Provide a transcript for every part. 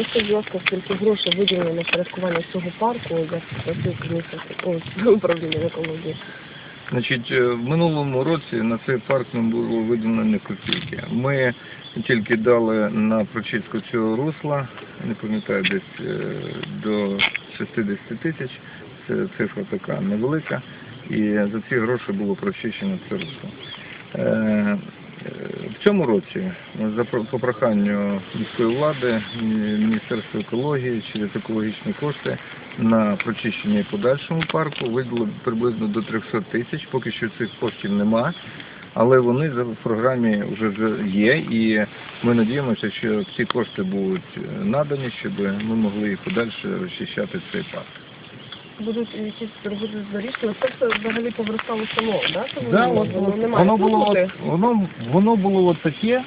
Розкажіть, будь ласка, скільки грошей виділено на порядкування цього парку, як працює ось, управління екології? Значить, е, в минулому році на цей парк не було виділено ні копійки. Ми тільки дали на прочистку цього русла, не пам'ятаю, десь е, до 60 тисяч. Це цифра така невелика. І за ці гроші було прочищено це русло. Е, е, цьому році за про- по проханню міської влади, Міністерства екології через екологічні кошти на прочищення і подальшому парку виділили приблизно до 300 тисяч. Поки що цих коштів нема, але вони за- в програмі вже вже є, і ми надіємося, що ці кошти будуть е, надані, щоб ми могли і подальше розчищати цей парк. Будуть якісь робити з доріжками. Це все взагалі повертало село, да? Да, воно, от, немає воно було воно, воно було от таке,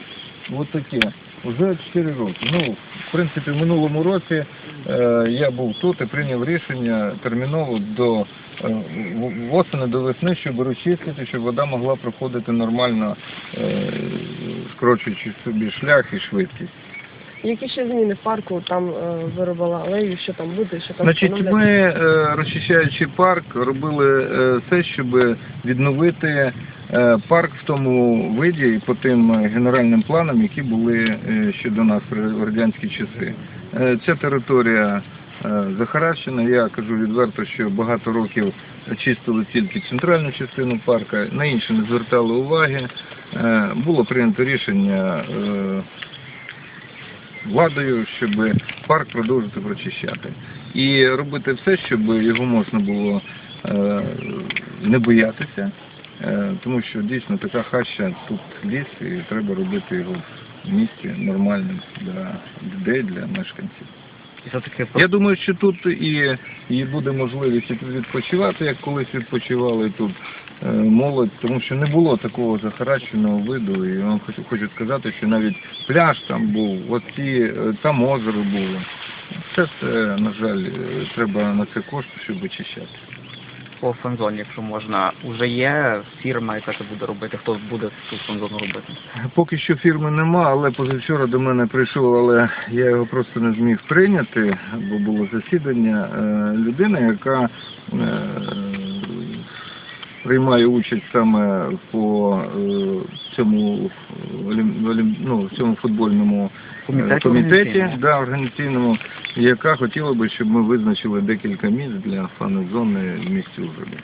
от таке, вже 4 роки. Ну, в принципі, в минулому році е, я був тут і прийняв рішення терміново до е, в- восени до весни, щоб розчистити, щоб вода могла проходити нормально, е, скорочуючи собі шлях і швидкість. Які ще зміни в парку там е, виробила алею, що там буде, що там Значить, встановлять? ми, е, розчищаючи парк, робили е, все, щоб відновити е, парк в тому виді і по тим е, генеральним планам, які були е, ще до нас в радянські часи. Е, Ця територія е, захаращена. Я кажу відверто, що багато років чистили тільки центральну частину парка, на інше не звертали уваги. Е, Було прийнято рішення. е, владою, щоб парк продовжити прочищати. І робити все, щоб його можна було е, не боятися, е, тому що дійсно така хаща тут ліс, і треба робити його в місті нормальним для людей, для мешканців. Все-таки Я думаю, що тут і, і буде можливість відпочивати, як колись відпочивали тут е, молодь, тому що не було такого захараченого виду. І вам хочу, хочу сказати, що навіть пляж там був, от ці, е, там озеро було. Все це, на жаль, е, треба на це кошти, щоб очищати. По фанзоні, якщо можна, вже є фірма, яка це буде робити, хто буде цю фанзону робити. Поки що фірми нема, але позавчора до мене прийшов, але я його просто не зміг прийняти, бо було засідання. Е, Людина, яка е, приймає участь саме по е, цьому олім- ну, цьому футбольному е, Комітеті комітеті да, організаційному, яка хотіла би, щоб ми визначили декілька місць для фан-зони в місті Ужгороді.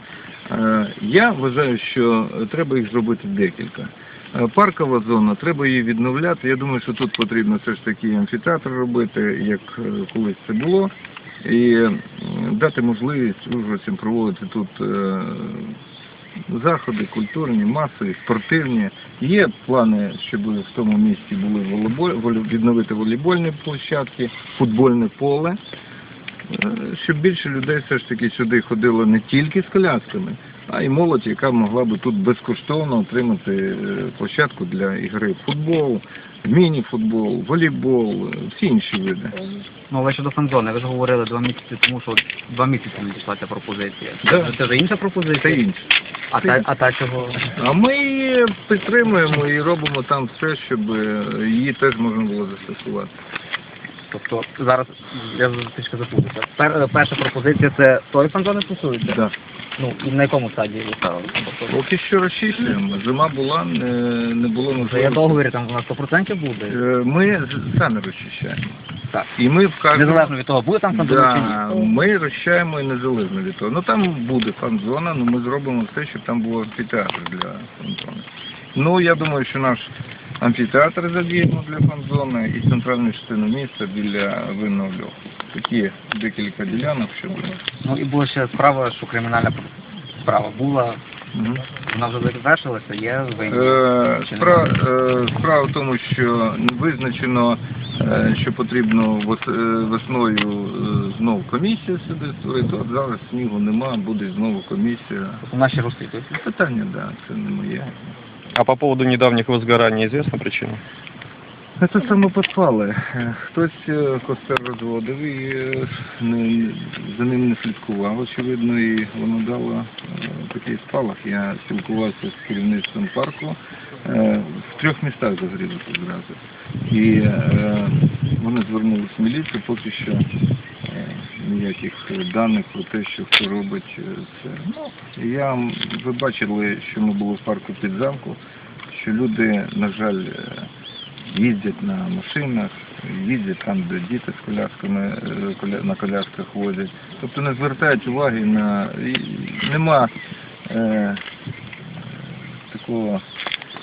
Е, Я вважаю, що треба їх зробити декілька. Е, Паркова зона, треба її відновляти. Я думаю, що тут потрібно все ж таки амфітеатр робити, як е, колись це було, і дати можливість ужгородцям проводити тут е, заходи культурні, масові, спортивні. Є плани, щоб в тому місті були волейболь, відновити волейбольні площадки, футбольне поле. Е, Щоб більше людей все ж таки сюди ходило не тільки з колясками, а й молодь, яка могла би тут безкоштовно отримати е, площадку для ігри в футбол, міні-футбол, волейбол, е, всі інші види. Ну, але щодо фанзони, ви ж говорили два місяці, тому що два місяці не дійшла ця пропозиція. Да. Це вже інша пропозиція? Це інше. А та, а та чого? А ми її підтримуємо і робимо там все, щоб е, її теж можна було застосувати. Тобто зараз я трішки запутався. Пер, перша пропозиція це тої фанзони стосується? Да. Ну, і на якому стадії ви ставили? Тобто, Поки що розчислюємо. Зима була, не, не було вже є можливості. договір, там на 100% буде? Е, Ми з- самі розчищаємо. Так. І ми вказуємо. Незалежно від того, буде там фанзона Да, чи ні? ми розчищаємо і незалежно від того. Ну там буде фан-зона, ну ми зробимо все, щоб там був амфітеатр для фан-зони. Ну я думаю, що наш амфітеатр задіємо для фан-зони і центральну частину міста біля винного льоху. Такі декілька ділянок, щоб. Ну і була ще справа, що кримінальна справа була, вона вже завершилася, є винні. Е, е, справа в тому, що визначено, е, що потрібно весною знову комісія сюди створити. От зараз снігу нема, буде знову комісія. Тобто наші розслідують. Питання, да, це не моє. А по поводу недавних возгораний известна причина? Це самоподпали. Е, Хтось е, костер розводив і е, не, за ним не слідкував, очевидно, і воно дало такий спалах. Я спілкувався з керівництвом парку. В трьох містах загорілося зразу. І вони звернулися в міліцію, поки що ніяких даних про те, що хто робить е, це. Ну, я, ви бачили, що ми були в парку під замку, що люди, на жаль, е, їздять на машинах, їздять там, де діти з колясками е, на колясках возять. Тобто не звертають уваги на нема е, такого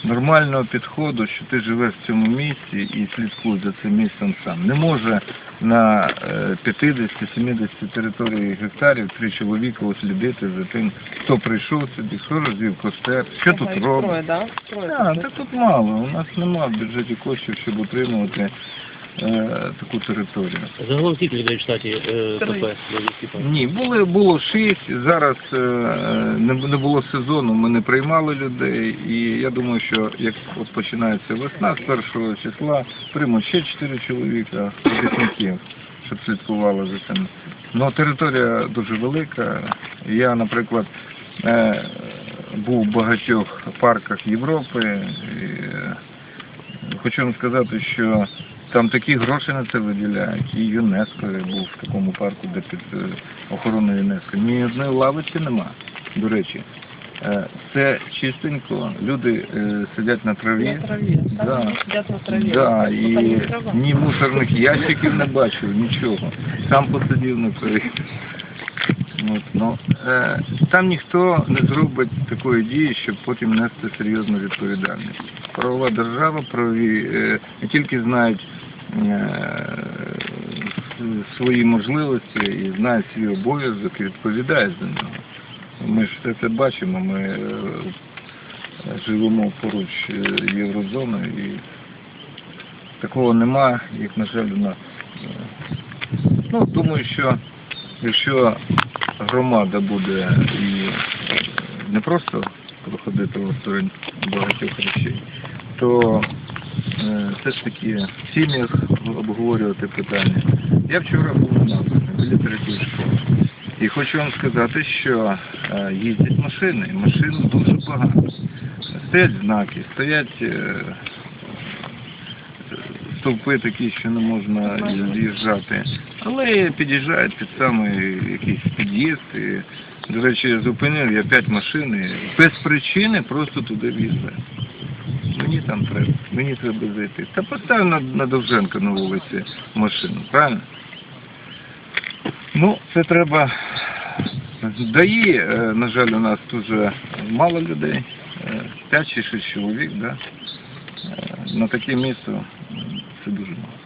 нормального підходу, що ти живеш в цьому місці і слідкуєш за цим місцем сам. Не може на е, 50-70 території гектарів три чоловіка слідити за тим, хто прийшов сюди, хто розвів костер, що тут робить. Троє, да? Троє. А, тут. так тут мало. У нас немає в бюджеті коштів, щоб утримувати е, таку територію. Загалом скільки людей в штаті е, Львівський Ні, були, було шість, зараз е, не, не було сезону, ми не приймали людей, і я думаю, що як от починається весна, з першого числа приймуть ще чотири чоловіка робітників, щоб слідкували за цим. Ну, територія дуже велика. Я, наприклад, е, був в багатьох парках Європи. І, е, хочу вам сказати, що там такі гроші на це виділяють. І ЮНЕСКО був в такому парку, де під е, охороною ЮНЕСКО. Ні одної лавиці нема, до речі. Е, Це чистенько, люди е, сидять на траві. На траві. Да. сидять на траві. Да, і ні мусорних ящиків не бачив, нічого. Сам посидів на траві. От, ну, е, там ніхто не зробить такої дії, щоб потім нести серйозну відповідальність. Правова держава, правові е, не тільки знають е, свої можливості і знають свій обов'язок і відповідають за нього. Ми ж все це бачимо, ми живемо поруч Єврозоною і такого нема, як, на жаль, у нас. Ну, думаю, що якщо громада буде і не просто проходити осторонь багатьох речей, то е, все ж таки в сім'ях обговорювати питання. Я вчора був на біля третьої школи. І хочу вам сказати, що е, їздять машини, і машин дуже багато. Стоять знаки, стоять е, стовпи такі, що не можна з'їжджати. Але під'їжджають під самий якийсь під'їзд. І, до речі, зупинив я п'ять машин без причини просто туди в'їжджаю. Мені там треба, мені треба зайти. Та постав на, на Довженка на вулиці машину, правильно? Ну, це треба. Даї, е, на жаль, у нас дуже мало людей, 5 чи 6 чоловік, да? Е, на таке місто м, це дуже мало.